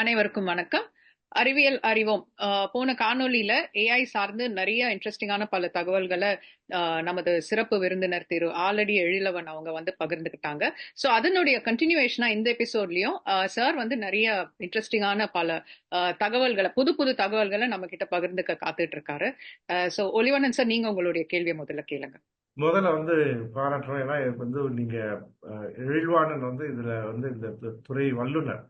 அனைவருக்கும் வணக்கம். அறிவியல் அறிவோம். போன காணொலியில ஏஐ சார்ந்து நிறைய இன்ட்ரெஸ்டிங்கான பல தகவல்களை நமது சிறப்பு விருந்தினர் திரு ஆலடி எழிலவன் அவங்க வந்து பகிர்ந்துக்கிட்டாங்க. ஸோ அதனுடைய கண்டினியூவேஷனா இந்த எபிசோட்லயும் சார் வந்து நிறைய இன்ட்ரெஸ்டிங்கான பல தகவல்களை புது புது தகவல்களை நம்ம கிட்ட பகிர்ந்துக்க காத்துட்டு இருக்காரு ஸோ ஒலிவனன் சார் நீங்க உங்களுடைய கேள்வியை முதல்ல கேளுங்க. முதல்ல வந்து பாராட்டுறோம். ஏன்னா வந்து நீங்க எழில்வாணன் வந்து இதுல வந்து இந்த துறை வல்லுநர்.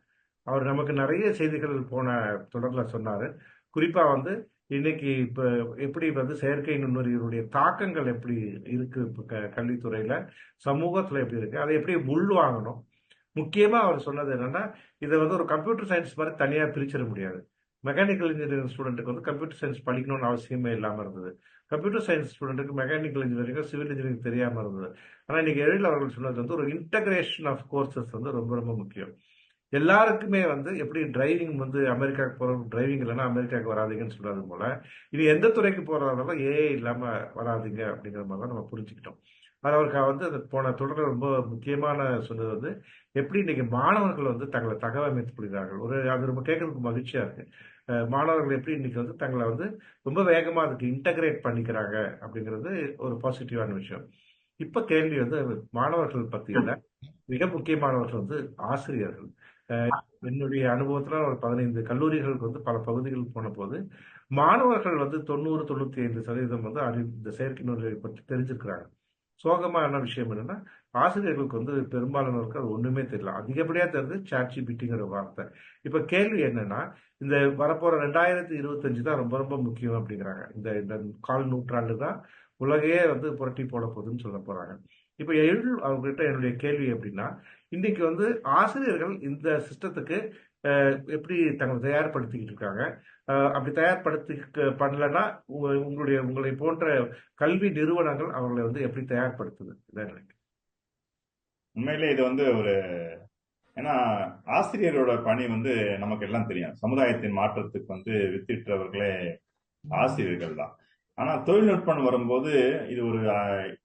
அவர் நமக்கு நிறைய செய்திகள் போன தொடர்ல சொன்னாரு. குறிப்பா வந்து இன்னைக்கு இப்ப எப்படி வந்து செயற்கை நுண்ணறிவுடைய தாக்கங்கள் எப்படி இருக்கு இப்போ க- கல்வித்துறையில சமூகத்துல எப்படி இருக்கு அதை எப்படி உள்வாங்கணும் முக்கியமா அவர் சொன்னது என்னன்னா இதை வந்து ஒரு கம்ப்யூட்டர் சயின்ஸ் மாதிரி தனியா பிரிச்சிட முடியாது. மெக்கானிக்கல் இன்ஜினியரிங் ஸ்டூடெண்ட்டுக்கு வந்து கம்ப்யூட்டர் சயின்ஸ் படிக்கணும்னு அவசியமே இல்லாம இருந்தது. கம்ப்யூட்டர் சயின்ஸ் ஸ்டூடெண்ட்டுக்கு மெக்கானிக்கல் இன்ஜினியரிங் சிவில் இன்ஜினியரிங் தெரியாம இருந்தது. ஆனா இன்னைக்கு எழில் அவர்கள் சொன்னது வந்து ஒரு இன்டகிரேஷன் ஆஃப் கோர்சஸ் வந்து ரொம்ப ரொம்ப முக்கியம். எல்லாருக்குமே வந்து எப்படி டிரைவிங் வந்து அமெரிக்காவுக்கு போற டிரைவிங் இல்லைன்னா அமெரிக்காவுக்கு வராதீங்கன்னு சொல்றது போல இது எந்த துறைக்கு போகிறதாலும் ஏஐ இல்லாமல் வராதீங்க அப்படிங்கிற மாதிரி தான் நம்ம புரிஞ்சுக்கிட்டோம். அது அவருக்கு வந்து அந்த போன தொடர் ரொம்ப முக்கியமான சொன்னது வந்து எப்படி இன்னைக்கு மாணவர்கள் வந்து தங்களை தகவமைத்துக் கொள்கிறார்கள்? ஒரு அது ரொம்ப கேட்கறதுக்கு மகிழ்ச்சியா இருக்கு. மாணவர்கள் எப்படி இன்னைக்கு வந்து தங்களை வந்து ரொம்ப வேகமாக அதுக்கு இன்டகிரேட் பண்ணிக்கிறாங்க அப்படிங்கிறது ஒரு பாசிட்டிவான விஷயம். இப்ப கேள்வி வந்து மாணவர்கள் பத்தியில மிக முக்கியமானவர்கள் வந்து ஆசிரியர்கள். என்னுடைய அனுபவத்துல ஒரு பதினைந்து கல்லூரிகளுக்கு வந்து பல பகுதிகளுக்கு போன போது மாணவர்கள் வந்து தொண்ணூறு தொண்ணூத்தி ஐந்து சதவீதம் வந்து அறி இந்த செயற்கை நூல்களை பற்றி தெரிஞ்சிருக்கிறாங்க. சோகமான விஷயம் என்னன்னா ஆசிரியர்களுக்கு வந்து பெரும்பாலானவருக்கு அது ஒண்ணுமே தெரியல. அதிகப்படியா தெரிஞ்சு சாட்சி பிட்டிங்கிற வார்த்தை. இப்ப கேள்வி என்னன்னா இந்த வரப்போற ரெண்டாயிரத்தி இருபத்தஞ்சு தான் ரொம்ப ரொம்ப முக்கியம் அப்படிங்கிறாங்க. இந்த இந்த கால் நூற்றாண்டு தான் உலகையே வந்து புரட்டி போட போகுதுன்னு சொல்ல போறாங்க. இப்ப எழு அவங்ககிட்ட என்னுடைய கேள்வி அப்படின்னா இன்னைக்கு வந்து ஆசிரியர்கள் இந்த சிஸ்டத்துக்கு எப்படி தங்களை தயார்படுத்திக்கிட்டு இருக்காங்க? அப்படி தயார்படுத்தி பண்ணலன்னா உங்க- உங்களுடைய உங்களை போன்ற கல்வி நிறுவனங்கள் அவங்களை வந்து எப்படி தயார்படுத்துது? இதான் எனக்கு. உண்மையிலே இது வந்து ஒரு ஏன்னா ஆசிரியரோட பணி வந்து நமக்கு எல்லாம் தெரியும். சமுதாயத்தின் மாற்றத்துக்கு வந்து வித்திட்டவர்களே ஆசிரியர்கள் தான். ஆனா தொழில்நுட்பம் வரும்போது இது ஒரு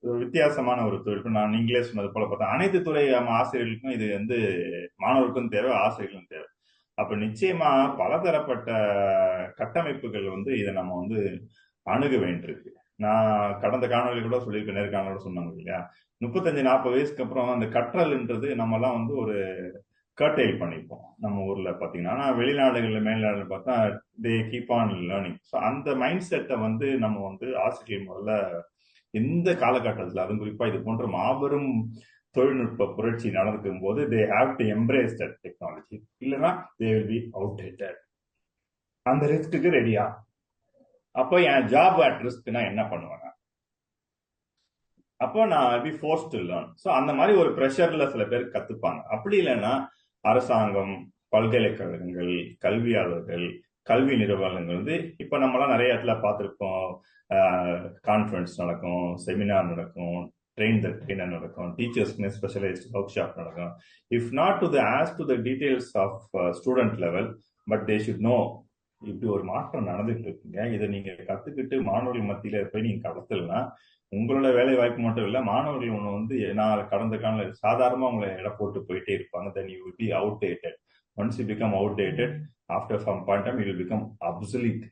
ஒரு வித்தியாசமான ஒரு தொழில்நுட்பம் நான் நீங்களே சொன்னது போல பார்த்தா அனைத்து துறை ஆசிரியர்களுக்கும் இது வந்து மாணவருக்கும் தேவை ஆசிரியர்களுக்கும் தேவை. அப்ப நிச்சயமா பலதரப்பட்ட கட்டமைப்புகள் வந்து இதை நம்ம வந்து அணுக வேண்டியிருக்கு. நான் கடந்த காணொலி கூட சொல்லியிருக்கேன் நேர்காணல சொன்னாங்க இல்லையா? முப்பத்தஞ்சு நாற்பது வயசுக்கு அப்புறம் அந்த கற்றல்ன்றது நம்மலாம் வந்து ஒரு கர்டைல் பண்ணிப்போம். நம்ம ஊர்ல பாத்தீங்கன்னா ஆனா வெளிநாடுகள்ல மேல்நாடுகள் பார்த்தா they keep on learning so அந்த மைண்ட் செட்டை வந்து நம்ம வந்து ஆசிரியர் முதல்ல எந்த காலகட்டத்தில் அதுவும் குறிப்பா இது போன்ற மாபெரும் தொழில்நுட்ப புரட்சி நடந்திருக்கும் போது they have to embrace that technology இல்லைன்னா தே வில் பி அவுடேட்டட் அந்த ரிஸ்க்கு ரெடியா அப்போ என் ஜாப் அட் ரிஸ்க்னா என்ன பண்ணுவேன் அப்போ நான் be force to learn so அந்த மாதிரி ஒரு ப்ரெஷர்ல சில பேர் கத்துப்பாங்க. அப்படி இல்லைன்னா அரசாங்கம் பல்கலைக்கழகங்கள் கல்வியாளர்கள் கல்வி நிறுவனங்கள் வந்து இப்போ நம்மலாம் நிறைய இடத்துல பார்த்துருப்போம் கான்ஃபரன்ஸ் நடக்கும் செமினார் நடக்கும் ட்ரெயின் த ட்ரெயினர் நடக்கும் டீச்சர்ஸ்க்குமே ஸ்பெஷலைஸ்ட் ஒர்க் ஷாப் நடக்கும் if not to the as to the details of student level but they should know இப்படி ஒரு மாற்றம் நடந்துட்டு இருக்குங்க. இதை நீங்க கத்துக்கிட்டு மாணவர்கள் மத்தியில போய் நீங்க கடத்தலாம் உங்களோட வேலை வாய்ப்பு மட்டும் இல்லை மாணவர்கள் ஒன்று வந்து நான் கடந்த கால சாதாரணமாக உங்களை இட போட்டு போயிட்டே இருப்பாங்க. Then you will be outdated once you become outdated after some point time you will become obsolete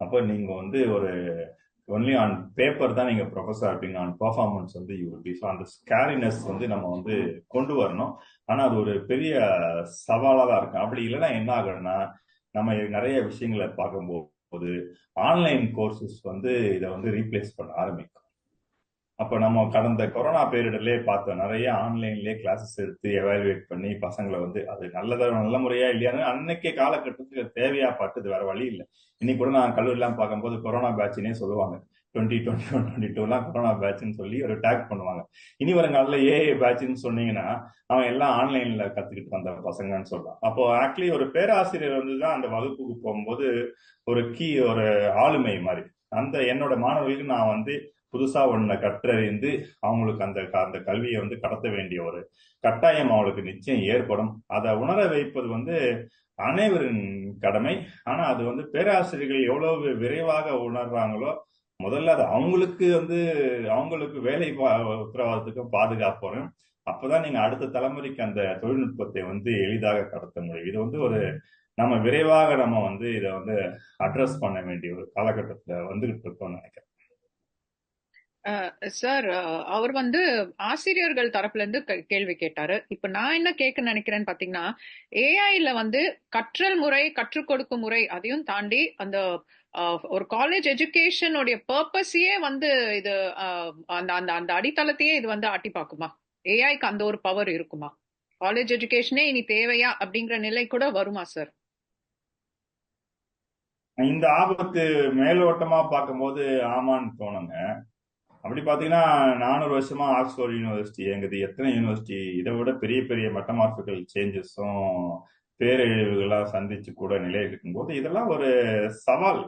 அப்போ நீங்கள் வந்து ஒரு ஒன்லி ஆன் பேப்பர் தான் நீங்கள் ப்ரொஃபஸர் இருப்பீங்க ஆன் பர்ஃபார்மன்ஸ் வந்து யூ வில் பி ஸோ அந்த ஸ்கேரினஸ் வந்து நம்ம வந்து கொண்டு வரணும். ஆனால் அது ஒரு பெரிய சவாலாக தான் இருக்கும் அப்படி இல்லைன்னா என்ன ஆகும்னா நம்ம நிறைய விஷயங்களை பார்க்கும்போது ஆன்லைன் கோர்சஸ் வந்து இதை வந்து ரீப்ளேஸ் பண்ண ஆரம்பிக்கும். அப்போ நம்ம கடந்த கொரோனா பேரிடர்லேயே பார்த்தோம் நிறைய ஆன்லைன்லயே கிளாஸஸ் எடுத்து எவாலுவேட் பண்ணி பசங்களை வந்து அது நல்லதா நல்ல முறையா இல்லையான்னு அன்னைக்கே காலகட்டத்துக்கு தேவையா பட்டுது வேற வழி இல்லை. இன்னைக்கு கூட நான் கல்லூரிலாம் பார்க்கும்போது கொரோனா பேட்ச்னே சொல்லுவாங்க. டுவெண்ட்டி டுவெண்ட்டி ஒன் டுவெண்ட்டி டூலாம் கொரோனா பேட்ச்னு சொல்லி ஒரு டேக் பண்ணுவாங்க. இனி வருங்காலில் ஏஏ பேட்ச்னு சொன்னீங்கன்னா அவன் எல்லாம் ஆன்லைன்ல கத்துக்கிட்டு வந்த பசங்கன்னு சொல்லலாம். அப்போ ஆக்சுவலி ஒரு பேராசிரியர் வந்து தான் அந்த வகுப்புக்கு போகும்போது ஒரு கீ ஒரு ஆளுமை மாதிரி. அந்த என்னோட மாணவர்களுக்கு நான் வந்து புதுசாக ஒன்றை கற்றறிந்து அவங்களுக்கு அந்த அந்த கல்வியை வந்து கடத்த வேண்டிய ஒரு கட்டாயம் அவங்களுக்கு நிச்சயம் ஏற்படும். அதை உணர வைப்பது வந்து அனைவரின் கடமை. ஆனால் அது வந்து பேராசிரியர்கள் எவ்வளவு விரைவாக உணர்றாங்களோ முதல்ல அது அவங்களுக்கு வந்து அவங்களுக்கு வேலை பா- உத்தரவாதத்துக்கும் பாதுகாப்போம் அப்போதான் நீங்கள் அடுத்த தலைமுறைக்கு அந்த தொழில்நுட்பத்தை வந்து எளிதாக கடத்த முடியும். இது வந்து ஒரு நம்ம விரைவாக நம்ம வந்து இதை வந்து அட்ரஸ் பண்ண வேண்டிய ஒரு காலகட்டத்தில் வந்துகிட்டு இருக்கோம்னு நினைக்கிறேன். சார் அவர் வந்து ஆசிரியர்கள் தரப்புல இருந்து கேள்வி கேட்டாரு. இப்ப நான் என்ன கேட்க நினைக்கிறேன்னு பாத்தீங்கன்னா ஏஐல வந்து கற்றல் முறை கற்றுக் கொடுக்கும் முறை அதையும் தாண்டி அந்த ஒரு காலேஜ் எஜுகேஷனுடைய பர்பஸையே வந்து இது அந்த அந்த அந்த அடித்தளத்தையே இது வந்து ஆட்டி பார்க்குமா ஏஐக்கு அந்த ஒரு பவர் இருக்குமா? காலேஜ் எஜுகேஷனே இனி தேவையா அப்படிங்கிற நிலை கூட வருமா சார்? இந்த ஆபத்து மேலோட்டமா பார்க்கும்போது ஆமான்னு தோணுங்க. அப்படி பாத்தீங்கன்னா நானூறு வருஷமா ஆக்ஸ்போர்ட் யூனிவர்சிட்டி இயங்குது எத்தனை யூனிவர்சிட்டி இதை விட பெரிய பெரிய மெட்டமார்பிக்கல் சேஞ்சஸும் பேரழிவுகளாக சந்திச்சு கூட நிலையில் இருக்கும்போது இதெல்லாம் ஒரு சவால்.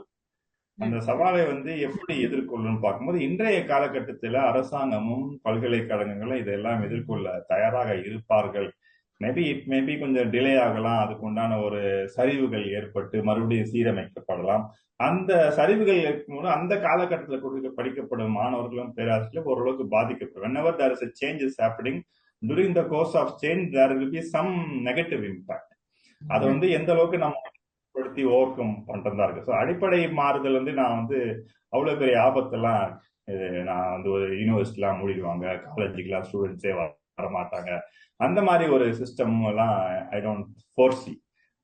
அந்த சவாலை வந்து எப்படி எதிர்கொள்ளணும்னு பார்க்கும்போது இன்றைய காலகட்டத்தில் அரசாங்கமும் பல்கலைக்கழகங்களும் இதெல்லாம் எதிர்கொள்ள தயாராக இருப்பார்கள். மேபி மேபி கொஞ்சம் டிலே ஆகலாம். அதுக்கு உண்டான ஒரு சரிவுகள் ஏற்பட்டு மறுபடியும் சீரமைக்கப்படலாம். அந்த சரிவுகள் இருக்கும்போது அந்த காலகட்டத்தில் கொடுக்க படிக்கப்படும் மாணவர்களும் பேராசிரியர்களும் ஓரளவுக்கு பாதிக்கப்படும். Is a change is happening during the course of change there will be some negative impact. அதை வந்து எந்த அளவுக்கு நம்ம படுத்தி ஓவர் கம் பண்றதா இருக்கு. ஸோ அடிப்படை மாறுதல் வந்து நான் வந்து அவ்வளவு பெரிய ஆபத்தெல்லாம் நான் வந்து ஒரு யூனிவர்சிட்டிலாம் மூடிடுவாங்க காலேஜுக்கெல்லாம் ஸ்டூடெண்ட்ஸே வர மாட்டாங்க அந்த மாதிரி ஒரு சிஸ்டம் எல்லாம் ஐ டோன்ட் ஃபோர்சி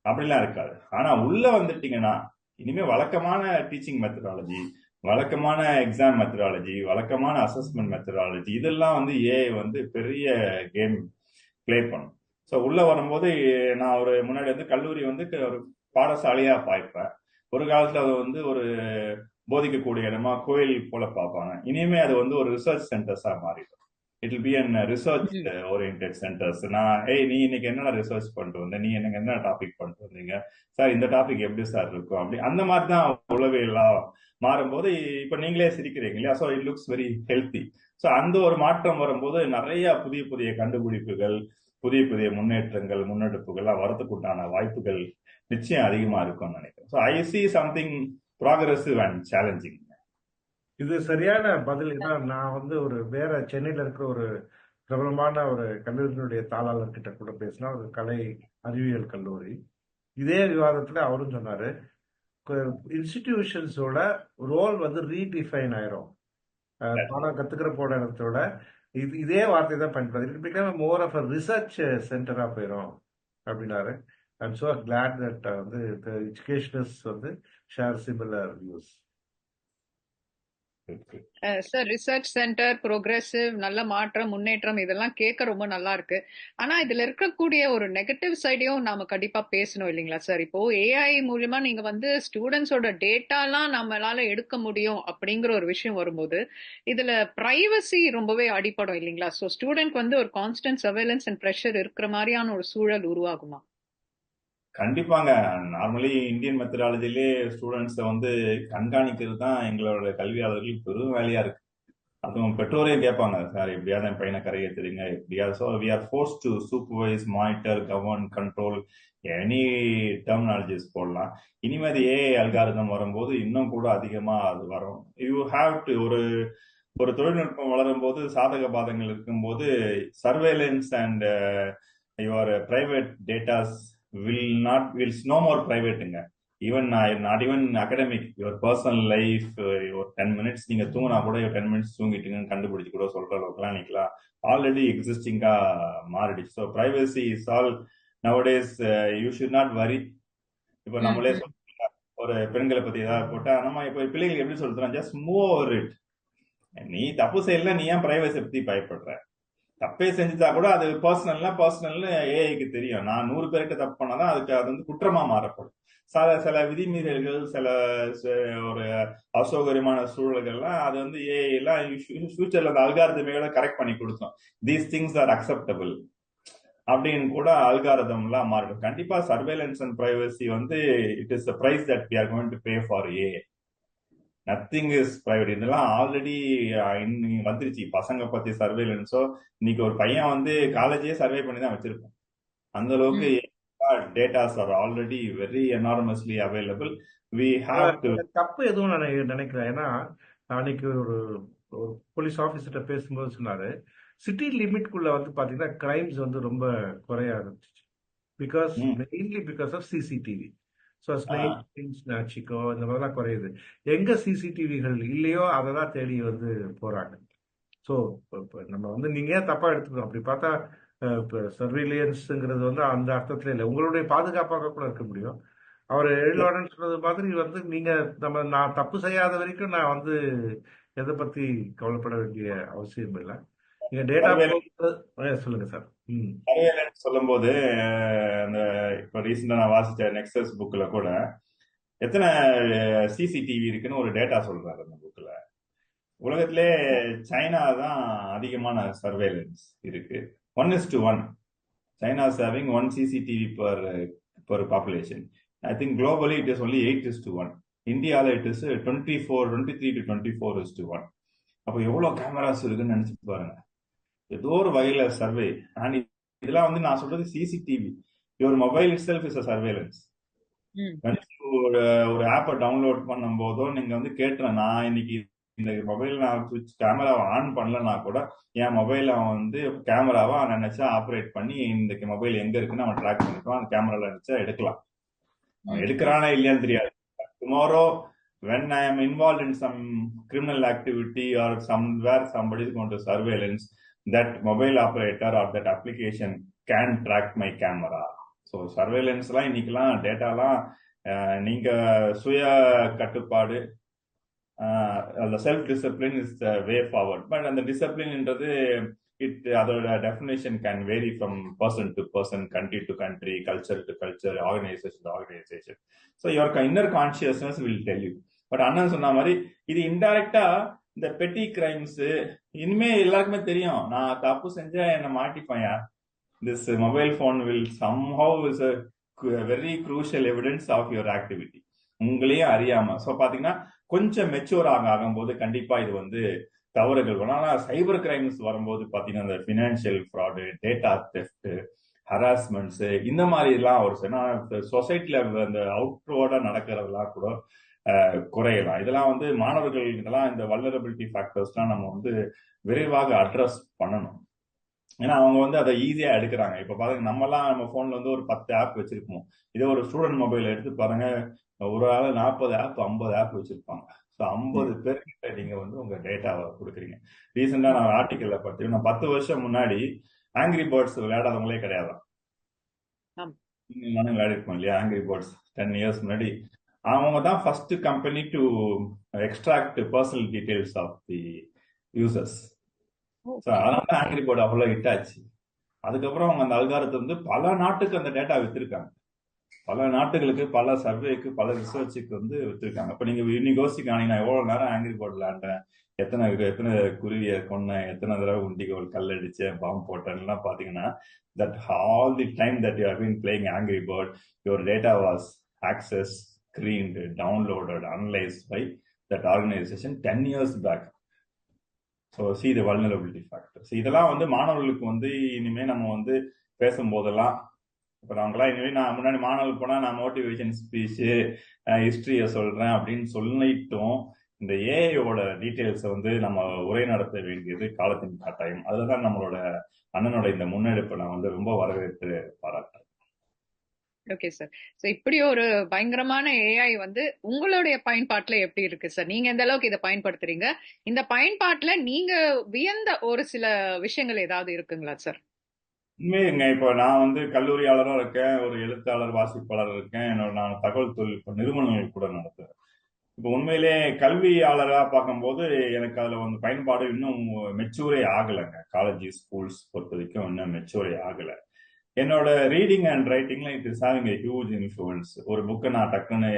அப்படிலாம் இருக்காது. ஆனா உள்ள வந்துட்டீங்கன்னா இனிமே வழக்கமான டீச்சிங் மெத்தடாலஜி வழக்கமான எக்ஸாம் மெத்தடாலஜி வழக்கமான அசஸ்மெண்ட் மெத்தடாலஜி இதெல்லாம் வந்து ஏஐ வந்து பெரிய கேம் ப்ளே பண்ணும். ஸோ உள்ள வரும்போது நான் ஒரு முன்னாடி வந்து கல்லூரி வந்து ஒரு பாடசாலையா பார்ப்பேன் ஒரு காலத்துல அது வந்து ஒரு போதிக்கக்கூடிய இடமா கோயில் போல பார்ப்பாங்க. இனிமே அது வந்து ஒரு ரிசர்ச் சென்டர்ஸா மாறிடும். It be an research orient centres நான் ஏய் நீ இன்னைக்கு என்னடா ரிசர்ச் பண்ணிட்டு வந்த? நீ எனக்கு என்ன டாபிக் பண்ணிட்டு வந்தீங்க? சார் இந்த டாபிக் எப்படி சார் இருக்கும்? அப்படி அந்த மாதிரி தான் உளவியலாம் மாறும்போது இப்ப நீங்களே சிரிக்கிறீங்க இல்லையா? So it looks very healthy so அந்த ஒரு மாற்றம் வரும்போது நிறைய புதிய புதிய கண்டுபிடிப்புகள் புதிய புதிய முன்னேற்றங்கள் முன்னெடுப்புகள்லாம் வரதுக்கு உண்டான வாய்ப்புகள் நிச்சயம் அதிகமா இருக்கும்னு நினைக்கிறேன். So I see something progressive and challenging இது சரியான பதில். ஏன்னா நான் வந்து ஒரு வேற சென்னையில இருக்கிற ஒரு பிரபலமான ஒரு கல்லூரியினுடைய தாளாளர் கிட்ட கூட பேசினா ஒரு கலை அறிவியல் கல்லூரி. இதே விவாதத்துல அவரும் சொன்னாரு இன்ஸ்டிடியூஷன்ஸோட ரோல் வந்து ரீடிஃபைன் ஆயிரும். அஹ் பாடம் கத்துக்கிற போட இடத்தோட இது இதே வார்த்தை தான் பயன்படுத்தி மோர் ஆஃப் அ ரிசர்ச் சென்டரா போயிடும் அப்படின்னாரு. ஐம் சோ கிளாட் தட் வந்து எஜுகேஷனஸ் வந்து share similar views sir research centre progressive நல்ல மாற்றம் முன்னேற்றம் இதெல்லாம் கேட்க ரொம்ப நல்லா இருக்கு ஆனா இதுல இருக்கக்கூடிய ஒரு நெகட்டிவ் சைடையும் நாம கண்டிப்பா பேசணும் இல்லைங்களா சார் இப்போ ஏஐ மூலியமா நீங்க வந்து ஸ்டூடெண்ட்ஸோட டேட்டாலாம் நம்மளால எடுக்க முடியும் அப்படிங்கிற ஒரு விஷயம் வரும்போது இதுல பிரைவசி ரொம்பவே அடிப்படும் இல்லைங்களா? ஸோ ஸ்டூடெண்ட் வந்து ஒரு கான்ஸ்டன்ட் சர்வேலன்ஸ் அண்ட் ப்ரெஷர் இருக்கிற மாதிரியான ஒரு சூழல் உருவாகுமா? கண்டிப்பாங்க. நார்மலி இந்தியன் மெத்தடாலஜிலே ஸ்டூடெண்ட்ஸை வந்து கண்காணிக்கிறது தான் எங்களோட கல்வியாளர்களுக்கு பெரும் வேலையா இருக்கு. அதுவும் பெற்றோரையும் கேட்பாங்க சார் எப்படியாவது என் பையனை கரையை தெரியுங்க எப்படியாவது so we are force to supervise monitor govern control any terminologies போடலாம். இனிமேல் ஏஐ அல்காரிதம் வரும்போது இன்னும் கூட அதிகமா அது வரும். யூ ஹாவ் டு ஒரு ஒரு தொழில்நுட்பம் வளரும் போது சாதக பாதங்கள் இருக்கும்போது surveillance and your private datas will not will no more பிரைவேட்டுங்க even not even academic your personal life ஒரு டென் மினிட்ஸ் நீங்க தூங்கினா கூட டென் மினிட்ஸ் தூங்கிட்டீங்கன்னு கண்டுபிடிச்சு கூட சொல்ற அளவுக்குலாம் நீக்கலாம் ஆல்ரெடி எக்ஸிஸ்டிங்கா மாறிடுச்சு. So privacy is all nowadays you should not worry இப்போ நம்மளே ஒரு பெண்களை பத்தி ஏதாவது போட்டா நம்ம இப்போ பிள்ளைங்களுக்கு எப்படி சொல்றோம் ஜஸ்ட் மூவ் ஓவர் இட் நீ தப்பு செய்யல நீ ஏன் பிரைவசி பத்தி பயப்படுற? தப்பே செஞ்சுட்டா கூட அது பர்சனல்னா பர்சனல்னு ஏஐக்கு தெரியும். நான் நூறு பேர்கிட்ட தப்பு பண்ணாதான் அதுக்கு அது வந்து குற்றமா மாறப்படும். சில சில விதிமீறல்கள் சில ஒரு அசௌகரியமான சூழல்கள்லாம் அது வந்து ஏஐலாம் ஃபியூச்சர்ல அந்த அல்காரதமையோட கரெக்ட் பண்ணி கொடுத்தோம் தீஸ் திங்ஸ் ஆர் அக்செப்டபிள் அப்படின்னு கூட அல்காரதம்லாம் மாறிடும். கண்டிப்பா சர்வேலன்ஸ் அண்ட் பிரைவசி வந்து it is price that we are going to pay for a nothing is private இதெல்லாம் ஆல்ரெடி வந்துருச்சு. பசங்க பத்தி சர்வேலன்ஸோ இன்னைக்கு ஒரு பையன் வந்து காலேஜே சர்வே பண்ணி தான் வச்சிருப்பான். அந்த அளவுக்கு datas are already very enormously available we have தப்பு எதுவும் நான் நினைக்கிறேன். ஏன்னா அன்னைக்கு ஒரு ஒரு போலீஸ் ஆஃபீஸர்கிட்ட பேசும்போது சொன்னாரு சிட்டி லிமிட்குள்ள வந்து பாத்தீங்கன்னா கிரைம்ஸ் வந்து ரொம்ப குறைய ஆரம்பிச்சிச்சு because. Mainly because of CCTV so ஸ்நாச்சிக்கோ இந்த மாதிரிலாம் குறையுது. எங்க சிசிடிவிகள் இல்லையோ அதை தான் தேடி வந்து போறாங்க. ஸோ இப்போ நம்ம வந்து நீங்க தப்பா எடுத்துக்கணும்? அப்படி பார்த்தா இப்போ சர்வீலியன்ஸுங்கிறது வந்து அந்த அர்த்தத்துல இல்லை. உங்களுடைய பாதுகாப்பாக கூட இருக்க முடியும். அவர் எழிலோடன் சொன்னது மாதிரி வந்து நீங்க நம்ம நான் தப்பு செய்யாத வரைக்கும் நான் வந்து எதை பத்தி கவலைப்பட வேண்டிய அவசியம் இல்லை நீங்க டேட்டா. சொல்லுங்க சார் சர்வேலன்ஸ் சொல்லும்போது அந்த இப்போ ரீசெண்டா நான் வாசிச்ச நெக்ஸஸ் புக்ல கூட எத்தனை சிசிடிவி இருக்குன்னு ஒரு டேட்டா சொல்றாரு அந்த புக்ல உலகத்திலே சைனா தான் அதிகமான சர்வேலன்ஸ் இருக்கு. One is to one China is having one CCTV per per population I think globally it is only eight is to one இந்தியாவில் it is twenty four twenty three to twenty four is to one அப்போ எவ்வளோ cameras இருக்குன்னு நினைச்சு பாருங்க. ஏதோ ஒரு வகையில survey and இதெல்லாம் வந்து நான் சொல்றது CCTV your mobile itself is a surveillance. ஒரு ஒரு ஆப்பை டவுன்லோட் பண்ணும் போதோ நீங்க வந்து கேட்டுறேன் நான் இன்னைக்கு இந்த மொபைல் நான் சுவிட்ச் கேமராவை ஆன் பண்ணலனா கூட என் மொபைல அவன் வந்து கேமராவை அவன் நினைச்சா ஆப்ரேட் பண்ணி இந்த மொபைல் எங்க இருக்குன்னு அவன் ட்ராக் பண்ணிக்குவான். அந்த கேமரால நினைச்சா எடுக்கலாம். அவன் எடுக்கிறானா இல்லையான்னு தெரியாது. Tomorrow I am involved in some criminal activity or somewhere somebody is going to surveillance, that mobile operator or that application can track my camera. So சர்வேலன்ஸ்லாம் இன்னைக்கெல்லாம் டேட்டாலாம் நீங்கள் சுய கட்டுப்பாடு அந்த self discipline is the way forward but அந்த டிசிப்ளின்ன்றது it அதோட definition can vary from person to person country to country culture to culture organisation organisation so your inner consciousness will tell you but அண்ணன் சொன்ன மாதிரி இது இன்டைரக்டா இந்த பெட்டி கிரைம்ஸ் இனிமே எல்லாருக்குமே தெரியும். நான் தப்பு செஞ்சா என்ன மாட்டிப்பேன் this mobile phone will somehow is a very crucial evidence of your activity உங்களையும் அறியாம. ஸோ பாத்தீங்கன்னா கொஞ்சம் மெச்சூர் ஆக ஆகும்போது கண்டிப்பா இது வந்து தவறுகள் வரும். ஆனா சைபர் கிரைம்ஸ் வரும்போது பாத்தீங்கன்னா இந்த financial fraud data theft harassments இந்த மாதிரி எல்லாம் ஒரு சொசைட்டில அந்த அவுட்ரோட நடக்கிறதெல்லாம் கூட குறையலாம். இதெல்லாம் வந்து மாணவர்கள்லாம் இந்த வல்லரபிலிட்டி ஃபேக்டர்ஸ்லாம் நம்ம வந்து விரைவாக அட்ரஸ் பண்ணணும். ஏன்னா அவங்க வந்து அதை ஈஸியா எடுக்கிறாங்க. இப்ப பாருங்க நம்மலாம் நம்ம போன்ல வந்து ஒரு பத்து ஆப் வச்சிருப்போம். இதே ஒரு ஸ்டூடெண்ட் மொபைல் எடுத்து பாருங்க ஒரு ஆள் நாற்பது ஆப் ஐம்பது ஆப் வச்சிருப்பாங்க. ஸோ ஐம்பது பேர்கிட்ட நீங்க வந்து உங்க டேட்டாவை கொடுக்குறீங்க. ரீசெண்டா நான் ஆர்டிக்கல்ல பார்த்தேன் நான் பத்து வருஷம் முன்னாடி ஆங்கிரி பேர்ட்ஸ் விளையாடாதவங்களே கிடையாது நானும் விளையாடிருப்போம் இல்லையா? ஆங்கிரி பேர்ட்ஸ் டென் இயர்ஸ் முன்னாடி அவங்க தான் first company to extract personal details of the users so அதனால தான் ஆங்கிரி பேர்டு அவ்வளோ ஹிட் ஆச்சு. அதுக்கப்புறம் அவங்க அந்த அல்காரத்தை வந்து பல நாட்டுக்கு அந்த டேட்டா வித்திருக்காங்க. பல நாட்டுகளுக்கு பல சர்வேக்கு பல ரிசர்ச்சுக்கு வந்து வித்திருக்காங்க. இப்போ நீங்க இன்னைக்கு யோசிக்காங்க நான் எவ்வளவு நேரம் ஆங்கிரி போர்டு விளையாண்டேன். எத்தனை எத்தனை குருவியை கொன்னேன் எத்தனை தடவை உண்டிகோல் கல் அடிச்சேன் பாம்பு போட்டேன்லாம் பாத்தீங்கன்னா that all the time that you have been playing Angry Bird your data was access screened, downloaded, analyzed by that organization 10 years back. So see the vulnerability factors இதெல்லாம் வந்து மாணவர்களுக்கு வந்து இனிமேல் நம்ம வந்து பேசும்போதெல்லாம் இப்போ அவங்களாம் இனிமேல் நான் முன்னாடி மாணவர்கள் போனால் நான் மோட்டிவேஷன் ஸ்பீச்சு ஹிஸ்ட்ரியை சொல்கிறேன் அப்படின்னு சொல்லிட்டும். இந்த ஏஐயோட டீட்டெயில்ஸை வந்து நம்ம உரை நடத்த வேண்டியது காலத்தின் கட்டாயம். அதுதான் நம்மளோட அண்ணனோட இந்த முன்னெடுப்பை நான் வந்து ரொம்ப வரவேற்று பாராட்டுறேன். ஓகே சார் ஸோ இப்படி ஒரு பயங்கரமான ஏஐ வந்து உங்களுடைய பயன்பாட்டுல எப்படி இருக்கு சார் நீங்க எந்த அளவுக்கு இதை பயன்படுத்துறீங்க? இந்த பயன்பாட்டுல நீங்க வியந்த ஒரு சில விஷயங்கள் ஏதாவது இருக்குங்களா சார் உண்மையுங்க இப்போ நான் வந்து கல்லூரியாளராக இருக்கேன் ஒரு எழுத்தாளர் வாசிப்பாளர் இருக்கேன் என்னோட நான் தகவல் தொழில்நுட்ப நிறுவனங்கள் கூட நடத்துறேன். இப்போ உண்மையிலே கல்வியாளராக பார்க்கும்போது எனக்கு அதில் வந்து பயன்பாடு இன்னும் மெச்சூரே ஆகலைங்க. காலேஜ் ஸ்கூல்ஸ் பொறுத்த வரைக்கும் இன்னும் மெச்சூரே ஆகலை. என்னோட reading and ரைட்டிங்ல it is having a huge influence ஒரு புக்கை நான் டக்குன்னு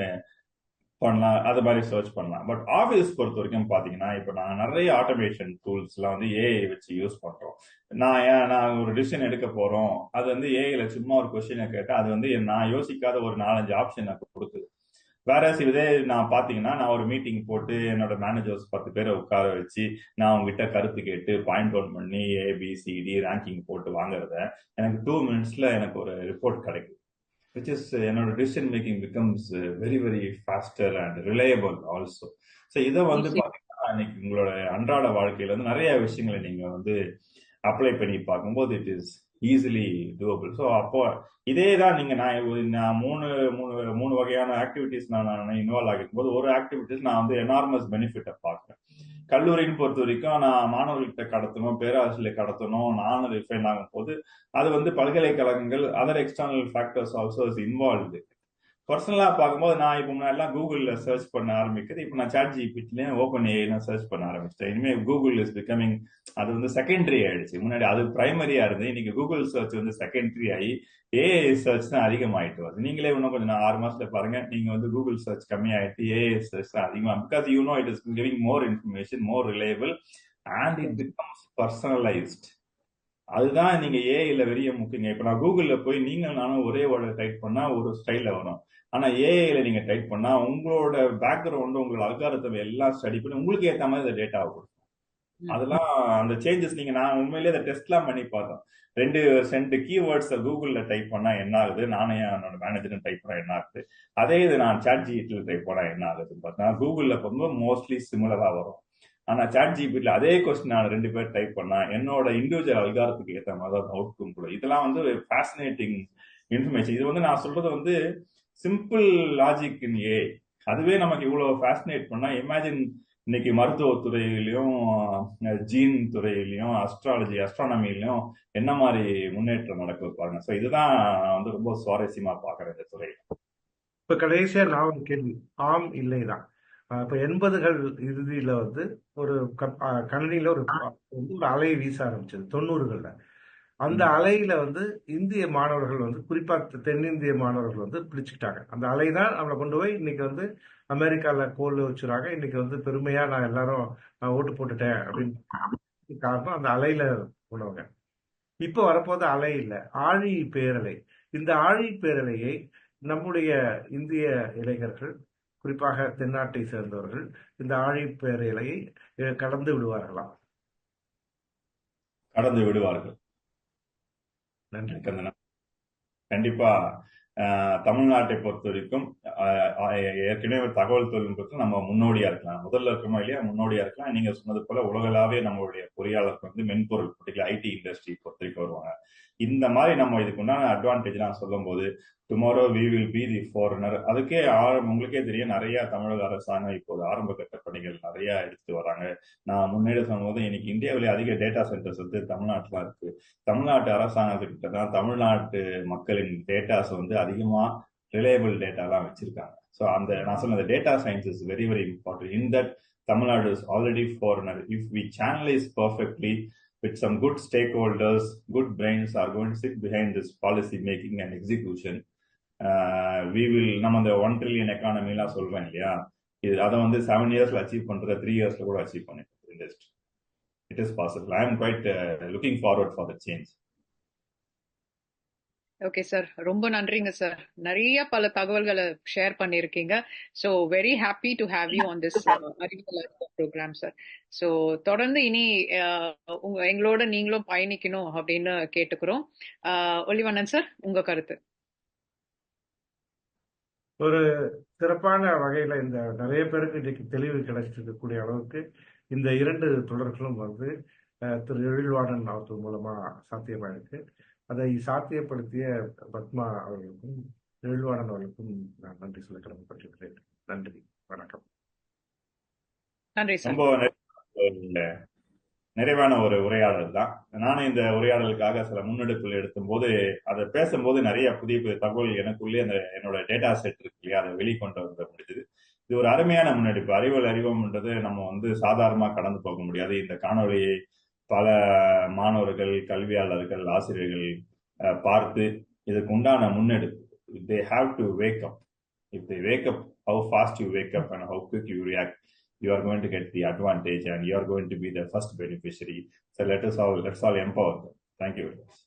பண்ணலாம் அது மாதிரி சர்ச் பண்ணலாம். பட் ஆஃபீஸ் பொறுத்த வரைக்கும் பார்த்தீங்கன்னா இப்போ நான் நிறைய ஆட்டோமேஷன் டூல்ஸ்லாம் வந்து ஏஐ வச்சு யூஸ் பண்ணுறோம் நான் ஏன் நான் ஒரு டிசிஷன் எடுக்க போகிறோம் அது வந்து ஏஐல சும்மா ஒரு கொஸ்டினை கேட்டால் அது வந்து நான் யோசிக்காத ஒரு நாலஞ்சு ஆப்ஷன் எனக்கு கொடுக்குது. வேற இதே நான் பாத்தீங்கன்னா நான் ஒரு மீட்டிங் போட்டு என்னோட மேனேஜர்ஸ் பத்து பேரை உட்கார வச்சு நான் உங்ககிட்ட கருத்து கேட்டு பாயிண்ட் அவுட் பண்ணி A B C D ranking போட்டு வாங்குறத எனக்கு டூ மினிட்ஸ்ல எனக்கு ஒரு ரிப்போர்ட் கிடைக்கும் விச் இஸ் என்னோட decision making becomes very very faster and reliable also so இதை வந்து பாத்தீங்கன்னா இன்னைக்கு உங்களோட அன்றாட வாழ்க்கையில வந்து நிறைய விஷயங்களை நீங்க வந்து அப்ளை பண்ணி பார்க்கும்போது it is easily doable so அப்போ இதே தான் நீங்கள் நான் நான் மூணு மூணு மூணு வகையான ஆக்டிவிட்டீஸ் நான் நான் இன்வால்வ் ஆகிருக்கும் போது ஒரு ஆக்டிவிட்டீஸ் நான் வந்து எனார்மஸ் பெனிஃபிட்டை பார்க்குறேன். கல்லூரின்னு பொறுத்த வரைக்கும் நான் மாணவர்கள்ட்ட கடத்தணும் பேராசிரியர் கடத்தணும் நானும் ரிஃபைன் ஆகும் போது அது வந்து பல்கலைக்கழகங்கள் other external factors also is involved பர்சனலா பார்க்கும்போது நான் இப்போ முன்னாடிலாம் கூகுளில் சர்ச் பண்ண ஆரம்பிக்குது. இப்போ நான் சாட் ஜிபிடிலையும் ஓப்பன் ஏஐலாம் சர்ச் பண்ண ஆரம்பிச்சிட்டேன். இனிமேல் கூகுள் இஸ் பிகமிங் அது வந்து செகண்டரி ஆயிடுச்சு. முன்னாடி அது பிரைமரியா இருந்து இன்னைக்கு கூகுள் சர்ச் வந்து செகண்டரி ஆகி ஏஐ சர்ச் தான் அதிகமாயிட்டு வருது. நீங்களே இன்னும் கொஞ்சம் ஆறு மாசத்துல பாருங்க. நீங்க வந்து கூகுள் சர்ச் கம்மியாயிட்டு ஏஐ சர்ச் தான் அதிகமாக because you know it is giving more information more reliable and it becomes personalised அதுதான் நீங்க ஏஐல வெளிய முக்கியங்க இப்ப நான் கூகுள்ல போய் நீங்கள் நானும் ஒரே வேர்டை டைப் பண்ணா ஒரு ஸ்டைல்ல வரும். ஆனா ஏஐல நீங்க டைப் பண்ணா உங்களோட பேக்ரவுண்ட் உங்களோட அல்காரத்தை எல்லாம் ஸ்டடி பண்ணி உங்களுக்கு ஏத்த மாதிரி இந்த டேட்டாவை கொடுக்கும். அதெல்லாம் அந்த சேஞ்சஸ் நீங்க நான் உண்மையிலேயே அதை டெஸ்ட்லாம் பண்ணி பார்த்தோம். ரெண்டு ரெண்டு கீவேர்ட்ஸ் கூகுள்ல டைப் பண்ணா என்ன ஆகுது? நானே என்னோட மேனேஜர் டைப் பண்ணா என்ன ஆகுது? அதே இது நான் சாட் ஜிடில டைப் பண்ணா என்ன ஆகுதுன்னு பார்த்தா கூகுள்ல போகும்போது மோஸ்ட்லி சிமிலரா வரும். ஆனா சாட் ஜிபிடில அதே கொஸ்டின் நான் ரெண்டு பேர் டைப் பண்ணா என்னோட இண்டிவிஜுவல் அல்காரத்துக்கு ஏற்ற மாதிரி தான் அவுட்கம் கூட. இதெல்லாம் வந்து ஃபேசினேட்டிங் இன்ஃபர்மேஷன் இது வந்து நான் சொல்றது வந்து சிம்பிள் லாஜிக் இன் ஏ அதுவே நமக்கு இவ்வளவு ஃபேசினேட் பண்ணா இமேஜின் இன்னைக்கு மருத்துவ துறையிலையும் ஜீன் துறையிலையும் அஸ்ட்ராலஜி அஸ்ட்ரானமிலையும் என்ன மாதிரி முன்னேற்றம் நடக்கு பாருங்க. ஸோ இதுதான் வந்து ரொம்ப சுவாரஸ்யமா பாக்குறேன் இந்த துறையில இப்ப கடைசியா நான் கேள்வி. ஆம் இல்லைதான் இப்ப எண்பதுகள் இறுதியில வந்து ஒரு கணினியில ஒரு வந்து ஒரு அலை வீச ஆரம்பிச்சது தொண்ணூறுகள்ல. அந்த அலையில வந்து இந்திய மாணவர்கள் வந்து குறிப்பா தென்னிந்திய மாணவர்கள் வந்து பிடிச்சுக்கிட்டாங்க. அந்த அலை தான் நம்மளை கொண்டு போய் இன்னைக்கு வந்து அமெரிக்கால கோல் வச்சுறாங்க. இன்னைக்கு வந்து பெருமையா நான் எல்லாரும் நான் ஓட்டு போட்டுட்டேன் அப்படின்னு காரணம் அந்த அலையில போனவங்க இப்ப வரப்போது அலை இல்லை ஆழி பேரலை. இந்த ஆழி பேரலையை நம்முடைய இந்திய இளைஞர்கள் குறிப்பாக தென்னாட்டை சேர்ந்தவர்கள் இந்த ஆழி கடந்து விடுவார்களா கடந்து விடுவார்கள். நன்றி கண்டிப்பா தமிழ்நாட்டை பொறுத்த வரைக்கும் ஏற்கனவே ஒரு தகவல் தொழில்நுட்பத்தில் நம்ம முன்னோடியா இருக்கலாம். முதல்ல இருக்கமா இல்லையா? முன்னோடியா இருக்கலாம். நீங்க சொன்னது போல உலகளாவே நம்மளுடைய பொறியாளருக்கு வந்து மென்பொருள் பர்டிகுலர் ஐடி இண்டஸ்ட்ரி பொறுத்த வரைக்கும் வருவாங்க. இந்த மாதிரி நம்ம இதுக்கு உண்டான அட்வான்டேஜ் நான் சொல்லும் போது tomorrow we will be the foreigner அதுக்கே ஆரம்ப உங்களுக்கே தெரியும் நிறைய தமிழக அரசாங்கம் இப்போது ஆரம்ப கட்ட பணிகள் நிறைய எடுத்து வராங்க. நான் முன்னேறி சொன்னபோது இன்னைக்கு இந்தியாவிலே அதிக டேட்டா சென்டர்ஸ் வந்து தமிழ்நாட்டில் இருக்கு. தமிழ்நாட்டு அரசாங்கத்துக்கிட்ட தான் தமிழ்நாட்டு மக்களின் டேட்டாஸ் வந்து அதிகமா ரிலையபிள் டேட்டாலாம் வச்சிருக்காங்க. ஸோ அந்த நான் சொன்ன data science is very very important in that Tamil Nadu is already foreigner if we channelise perfectly with some good stakeholders, good brains are going to sit behind this policy making and execution. Uh, we will நம்ம அந்த one trillion எக்கானமிலாம் சொல்றேன் இல்லையா? இது அதை வந்து seven இயர்ஸ்ல achieve பண்றத three இயர்ஸ்ல கூட அச்சீவ் பண்ணிட்டு industry it is possible I am quite looking forward for the change okay sir ரொம்ப நன்றிங்க சார் நிறைய பல தகவல்களை ஷேர் பண்ணியிருக்கீங்க. So very happy to have you on this அறிவியல் ப்ரோக்ராம் சார் ஸோ தொடர்ந்து இனி uh, உங்க எங்களோட நீங்களும் பயணிக்கணும் அப்படின்னு கேட்டுக்கிறோம். Uh, ஒளிவண்ணன் சார் உங்க கருத்து. ஒரு சிறப்பான வகையில இந்த நிறைய பேருக்கு இன்றைக்கு தெளிவு கிடைச்சிருக்கக்கூடிய அளவுக்கு இந்த இரண்டு தொடர்களும் வந்து uh, திரு எழில்வாணன் அவர்கள் மூலமா சாத்தியமாயிருக்கு அதை சாத்தியப்படுத்திய பத்மா அவர்களுக்கும் எழில்வாணன் அவர்களுக்கும் நான் நன்றி சொல்ல கடமைப்பட்டிருக்கிறேன். நன்றி. வணக்கம். நன்றி சார். ரொம்ப நிறைவான ஒரு உரையாடல் தான். நானும் இந்த உரையாடலுக்காக சில முன்னெடுப்புகள் எடுத்தும் போது அதை பேசும்போது நிறைய புதிய புதிய தகவல் எனக்குள்ளே அந்த என்னோட டேட்டா செட் இருக்கு இல்லையா அதை வெளிக்கொண்டு வர முடியுது இது ஒரு அருமையான முன்னெடுப்பு. அறிவியல் அறிவோம்ன்றது நம்ம வந்து சாதாரணமா கடந்து போக முடியாது. இந்த காணொலியை பல மாணவர்கள் கல்வியாளர்கள் ஆசிரியர்கள் பார்த்து இதுக்கு உண்டான முன்னெடுப்பு they have to wake up if they wake up how fast you wake up and how quick you react you are going to get the advantage and you are going to be the first beneficiary so let us all let's all empower them thank you very much